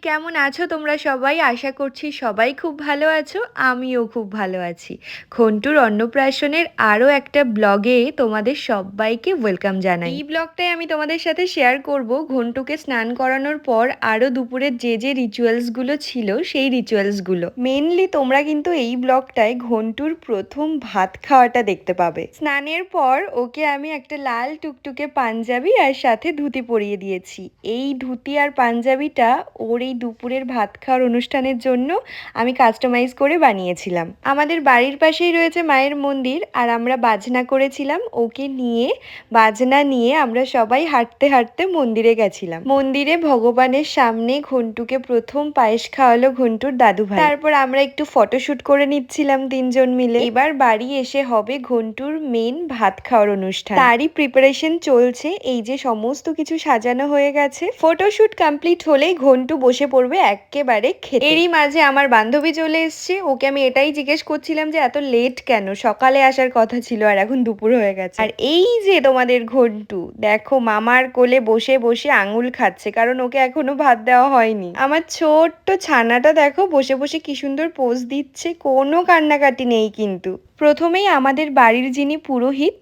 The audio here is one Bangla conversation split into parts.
কেমন আছো তোমরা সবাই? আশা করছি সবাই খুব ভালো আছো, আমিও খুব ভালো আছি। খন্টুর অন্নপ্রাশনের আরও একটা ব্লগে তোমাদের সবাইকে ওয়েলকাম জানাই। এই ব্লগটাই আমি তোমাদের সাথে শেয়ার করব। ঘন্টুকে স্নান করানোর পর আরও দুপুরের যে যে রিচুয়ালসগুলো ছিল, সেই রিচুয়ালসগুলো। মেনলি তোমরা কিন্তু এই ব্লগটায় ঘন্টুর প্রথম ভাত খাওয়াটা দেখতে পাবে। স্নানের পর ওকে আমি একটা লাল টুকটুকে পাঞ্জাবি আর সাথে ধুতি পরিয়ে দিয়েছি। এই ধুতি আর পাঞ্জাবিটা ওর এই দুপুরের ভাত খাওয়ার অনুষ্ঠানের জন্য আমি কাস্টমাইজ করে বানিয়েছিলাম। আমাদের বাড়ির পাশেই রয়েছে মায়ের মন্দির আর আমরা বাজনা করেছিলাম। ওকে নিয়ে, বাজনা নিয়ে আমরা সবাই হাঁটতে হাঁটতে মন্দিরে গেছিলাম। মন্দিরে ভগবানের সামনে ঘন্টুকে প্রথম পায়েস খাওয়ালো ঘন্টুর দাদু ভাই। তারপর আমরা একটু ফটোশুট করে নিচ্ছিলাম তিনজন মিলে। এবার বাড়ি এসে হবে ঘন্টুর মেন ভাত খাওয়ার অনুষ্ঠান। তারই প্রিপারেশন চলছে। এই যে সমস্ত কিছু সাজানো হয়ে গেছে। ফটোশুট কমপ্লিট হলেই ঘন্টু বসে পড়বে একেবারে খেতে। এরই মাঝে আমার বান্ধবী চলে এসছে। ওকে আমি এটাই জিজ্ঞেস করছিলাম যে এত লেট কেন? সকালে আসার কথা ছিল আর এখন দুপুর হয়ে গেছে। আর এই যে তোমাদের ঘন্টু দেখো মামার কোলে বসে বসে আঙুল খাচ্ছে কারণ ওকে এখনও ভাত দেওয়া হয়নি। আমার ছোট্ট ছানাটা দেখো বসে বসে কি সুন্দর পোজ দিচ্ছে কোনো কান্নাকাটি নেই কিন্তু। প্রথমেই আমাদের বাড়ির যিনি পুরোহিত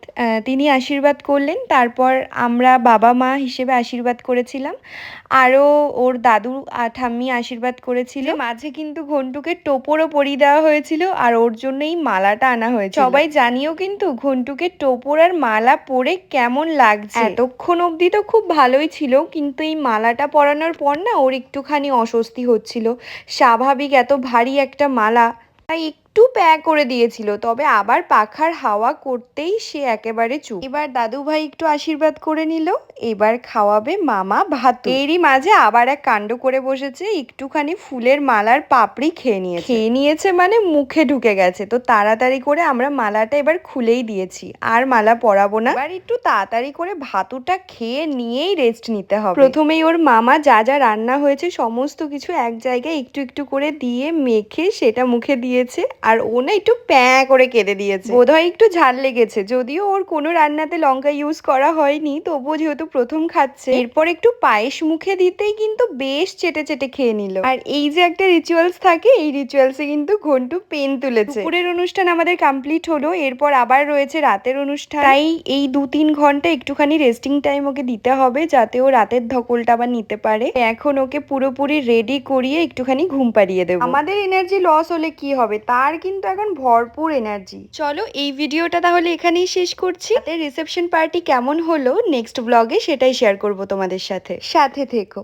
তিনি আশীর্বাদ করলেন তারপর আমরা বাবা মা হিসেবে আশীর্বাদ করেছিলাম। আরও ওর দাদু ঠাম্মি আশীর্বাদ করেছিল। মাঝে কিন্তু ঘন্টুকে টোপরও পরিয়ে দেওয়া হয়েছিল আর ওর জন্য এই মালাটা আনা হয়েছে সবাই জানিও কিন্তু ঘন্টুকে টোপর আর মালা পরে কেমন লাগছে। এতক্ষণ অব্দি তো খুব ভালোই ছিল কিন্তু এই মালাটা পরানোর পর না ওর একটুখানি অস্বস্তি হচ্ছিল। স্বাভাবিক এত ভারী একটা মালা তাই একটু প্যা করে দিয়েছিল, তবে আবার পাখার হাওয়া করতেই সে একেবারে চুপ। এবার দাদু ভাই একটু আশীর্বাদ করে নিল, এবার খাওয়াবে মামা ভাত। এরই মাঝে আবার এক কাণ্ড করে বসেছে, একটুখানি ফুলের মালার পাপড়ি খেয়ে নিয়েছে। খেয়ে নিয়েছে মানে মুখে ঢুকে গেছে, তো তাড়াতাড়ি করে আমরা মালাটা এবার খুলেই দিয়েছি। আর মালা পরাবো না। এবার একটু তাড়াতাড়ি করে ভাতুটা খেয়ে নিয়েই রেস্ট নিতে হবে। প্রথমেই ওর মামা যা যা রান্না হয়েছে, সমস্ত কিছু এক জায়গায় একটু একটু করে দিয়ে মেখে সেটা মুখে দিয়েছে। আর ও না একটু প্যাঁ করে কেঁদে দিয়েছে। বোধহয় একটু ঝাল লেগেছে যদিও ওর কোনো রান্নাতে লঙ্কা ইউজ করা হয়নি তবুও যেহেতু প্রথম খাচ্ছে এরপর একটু পায়েস মুখে দিতেই কিন্তু বেশ চেটে চেটে খেয়ে নিল। আর এই যে একটা রিচুয়ালস থাকে এই রিচুয়ালসে কিন্তু ঘন্টু পেন তুলেছে। দুপুরের অনুষ্ঠান আমাদের কমপ্লিট হলো এরপর আবার রয়েছে রাতের অনুষ্ঠান। তাই এই দু তিন ঘণ্টা একটুখানি রেস্টিং টাইম ওকে দিতে হবে যাতে ও রাতের ধকলটা আবার নিতে পারে। এখন ওকে পুরোপুরি রেডি করিয়ে একটুখানি ঘুম পাড়িয়ে দেবো। আমাদের এনার্জি লস হলে কি হবে? তার কিন্তু এখন ভরপুর এনার্জি চলো এই ভিডিওটা তাহলে এখানেই শেষ করছি। রিসেপশন পার্টি কেমন হলো নেক্সট ব্লগে সেটাই শেয়ার করব তোমাদের সাথে। সাথে থেকো।